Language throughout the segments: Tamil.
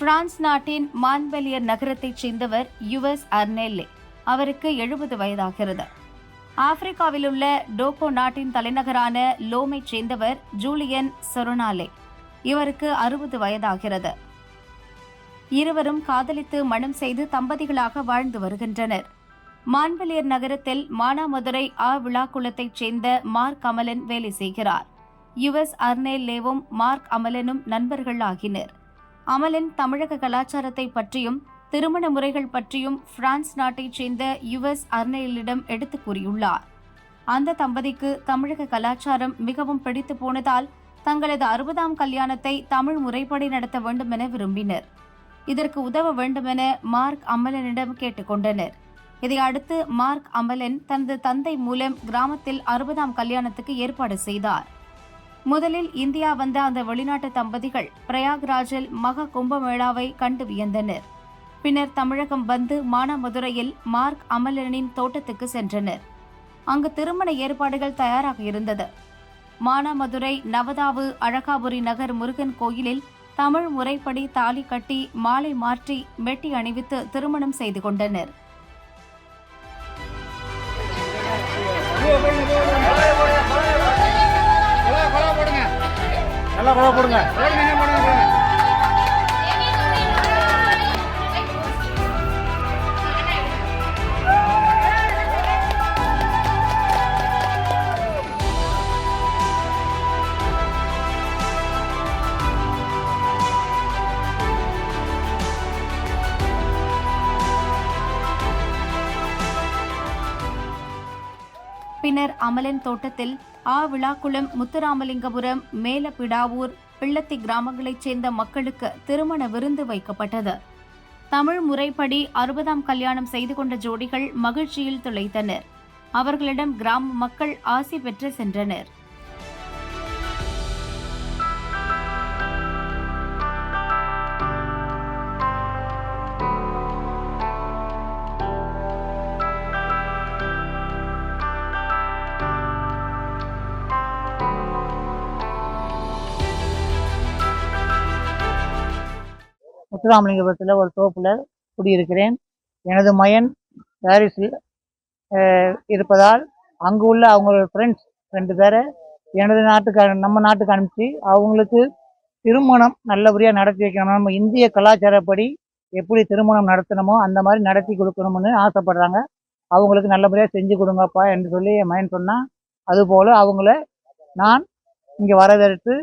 பிரான்ஸ் நாட்டின் மான்பெலியர் நகரத்தைச் சேர்ந்தவர் யுவஸ் அர்னெல்லே. அவருக்கு எழுபது வயதாகிறது. ஆப்பிரிக்காவில் உள்ள டோகோ நாட்டின் தலைநகரான லோமைச் சேர்ந்தவர் ஜூலியன் சொரோனாலே. இவருக்கு அறுபது வயதாகிறது. இருவரும் காதலித்து மணம் செய்து தம்பதிகளாக வாழ்ந்து வருகின்றனர். மான்பெலியர் நகரத்தில் மானாமதுரை ஆ விழாக்குளத்தைச் சேர்ந்த மார்க் அமலன் வேலை செய்கிறார். யுஎஸ் அர்னேல்லேவும் மார்க் அமலனும் நண்பர்கள் ஆகினர் அமலின் தமிழக கலாச்சாரத்தை பற்றியும் திருமண முறைகள் பற்றியும் பிரான்ஸ் நாட்டைச் சேர்ந்த யுஎஸ் அர்னேலிடம் எடுத்துக் கூறியுள்ளார். அந்த தம்பதிக்கு தமிழக கலாச்சாரம் மிகவும் பிடித்து போனதால் தங்களது அறுபதாம் கல்யாணத்தை தமிழ் முறைப்படி நடத்த வேண்டும் என விரும்பினர். இதற்கு உதவ வேண்டுமென மார்க் அமலனிடம் கேட்டுக்கொண்டனர் இதையடுத்து மார்க் அமலன் தனது தந்தை மூலம் கிராமத்தில் அறுபதாம் கல்யாணத்துக்கு ஏற்பாடு செய்தார். முதலில் இந்தியா வந்த அந்த வெளிநாட்டு தம்பதிகள் பிரயாக்ராஜில் மக கும்பமேளாவை கண்டு வியந்தனர். பின்னர் தமிழகம் வந்து மானாமதுரையில் மார்க் அமலனின் தோட்டத்துக்கு சென்றனர். அங்கு திருமண ஏற்பாடுகள் தயாராக இருந்தது. மானாமதுரை நவதாவு அழகாபுரி நகர் முருகன் கோயிலில் தமிழ் முறைப்படி தாலி கட்டி மாலை மாற்றி மெட்டி அணிவித்து திருமணம் செய்து கொண்டனர். போடுங்க. பின்னர் அமலன் தோட்டத்தில் ஆ விழாக்குளம் முத்துராமலிங்கபுரம் மேலப்பிடாவூர் பிள்ளத்தி கிராமங்களைச் சேர்ந்த மக்களுக்கு திருமண விருந்து வைக்கப்பட்டது. தமிழ் முறைப்படி அறுபதாம் கல்யாணம் செய்து கொண்ட ஜோடிகள் மகிழ்ச்சியில் துளைத்தனர். அவர்களிடம் கிராம மக்கள் ஆசி பெற்று சென்றனர். முத்துராமலிங்கபுரத்தில் ஒரு தோப்பில் குடியிருக்கிறேன். எனது மயன் பாரிஸில் இருப்பதால் அங்கு உள்ள அவங்களோட ஃப்ரெண்ட்ஸ் ரெண்டு பேரை எனது நாட்டுக்கு அனு- நம்ம நாட்டுக்கு அனுப்பிச்சு அவங்களுக்கு திருமணம் நல்லபடியாக நடத்தி வைக்கணும் நம்ம இந்திய கலாச்சாரப்படி எப்படி திருமணம் நடத்தணுமோ அந்த மாதிரி நடத்தி கொடுக்கணும்னு ஆசைப்படுறாங்க. அவங்களுக்கு நல்லபடியாக செஞ்சு கொடுங்கப்பா என்று சொல்லி என் மயன் சொன்னான் அதுபோல் அவங்கள நான் இங்கே வரவேற்று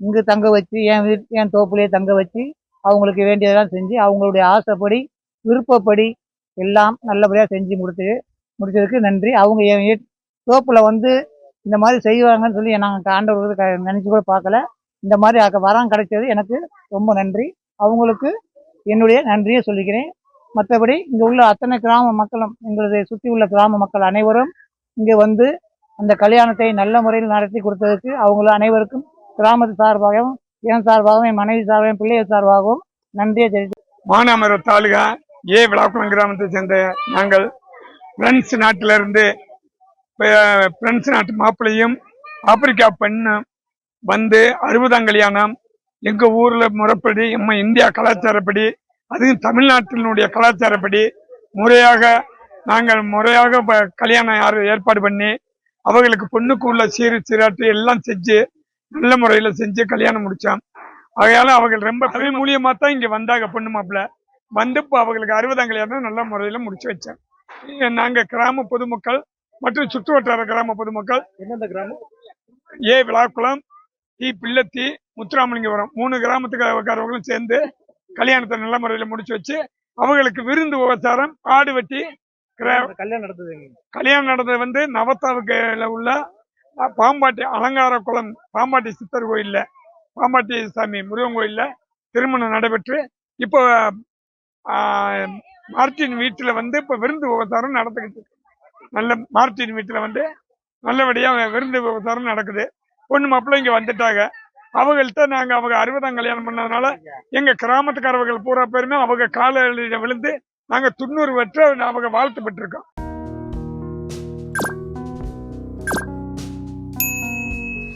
இங்கு தங்க வச்சு என் வீட் என் தோப்புலேயே தங்க வச்சு அவங்களுக்கு வேண்டியதெல்லாம் செஞ்சு அவங்களுடைய ஆசைப்படி விருப்பப்படி எல்லாம் நல்லபடியாக செஞ்சு முடித்து முடிச்சதுக்கு நன்றி. அவங்க என் தோப்பில் வந்து இந்த மாதிரி செய்வாங்கன்னு சொல்லி நாங்கள் ஆண்டவர் க நினச்சி கூட பார்க்கல. இந்த மாதிரி அக வரம் கிடைச்சது எனக்கு ரொம்ப நன்றி. அவங்களுக்கு என்னுடைய நன்றியை சொல்லிக்கிறேன். மற்றபடி இங்கே உள்ள அத்தனை கிராம மக்களும் எங்களது சுற்றி உள்ள கிராம மக்கள் அனைவரும் இங்கே வந்து அந்த கல்யாணத்தை நல்ல முறையில் நடத்தி கொடுத்ததுக்கு அவங்கள அனைவருக்கும் கிராமத்து சார்பாகவும் என் சார்பாகவும் என் மனைவி சார்பாகவும் பிள்ளைகள் சார்பாகவும் நன்றியை தெரிவித்து மானாமர தாலுகா ஏ விழாக்குளம் கிராமத்தை சேர்ந்த நாங்கள் பிரெஞ்சு நாட்டிலிருந்து பிரெஞ்சு நாட்டு மாப்பிள்ளையும் ஆப்பிரிக்கா பெண்ணும் வந்து அறுபதாம் கல்யாணம். எங்கள் ஊரில் முறைப்படி நம்ம இந்தியா கலாச்சாரப்படி அதுவும் தமிழ்நாட்டினுடைய கலாச்சாரப்படி முறையாக நாங்கள் முறையாக ப- கல்யாணம் யார் ஏற்பாடு பண்ணி அவங்களுக்கு பொண்ணுக்கு உள்ள சீரு சீராட்டு எல்லாம் செஞ்சு நல்ல முறையில செஞ்சு கல்யாணம் முடிச்சோம் ஆகையால அவர்கள் ரொம்ப தமிழ் மூலியமா தான் இங்க வந்தாங்க பொண்ணு மாப்பிள்ள. வந்து இப்போ அவங்களுக்கு அறுபதாம் கல்யாணம் நல்ல முறையில முடிச்சு வச்சேன் நாங்க கிராம பொதுமக்கள் மற்றும் சுற்று வட்டார கிராம பொதுமக்கள். எந்தெந்த கிராமம்? A Vizhakulam T Pillathi Muthuramalingapuram. மூணு கிராமத்துக்காரர்களும் சேர்ந்து கல்யாணத்தை நல்ல முறையில முடிச்சு வச்சு அவங்களுக்கு விருந்து உபச்சாரம் ஆடு வெட்டி கல்யாணம் நடந்தது கல்யாணம் நடந்தது வந்து நவத்தாவுக்குல உள்ள பாம்பாட்டி அலங்கார குளம் பாம்பாட்டி சித்தர் கோயிலில் பாம்பாட்டி சாமி முருகன் கோயிலில் திருமணம் நடைபெற்று இப்போ ஆஹ், மார்ட்டின் வந்து இப்போ விருந்து விவசாரம் நடந்துக்கிட்டு நல்ல மார்ட்டின் வீட்டில் வந்து நல்லபடியாக விருந்து விவசாரம் நடக்குது. பொண்ணு மாப்பிள்ளை இங்கே வந்துட்டாங்க. அவங்கள்ட்ட நாங்கள் அவங்க அறுபதாம் கல்யாணம் பண்ணதுனால எங்கள் கிராமத்துக்காரவர்கள் பூரா பேருமே அவங்க காலையில் விழுந்து நாங்கள் துண்ணூறு வற்ற அவங்க வாழ்த்து பெற்றிருக்கோம்.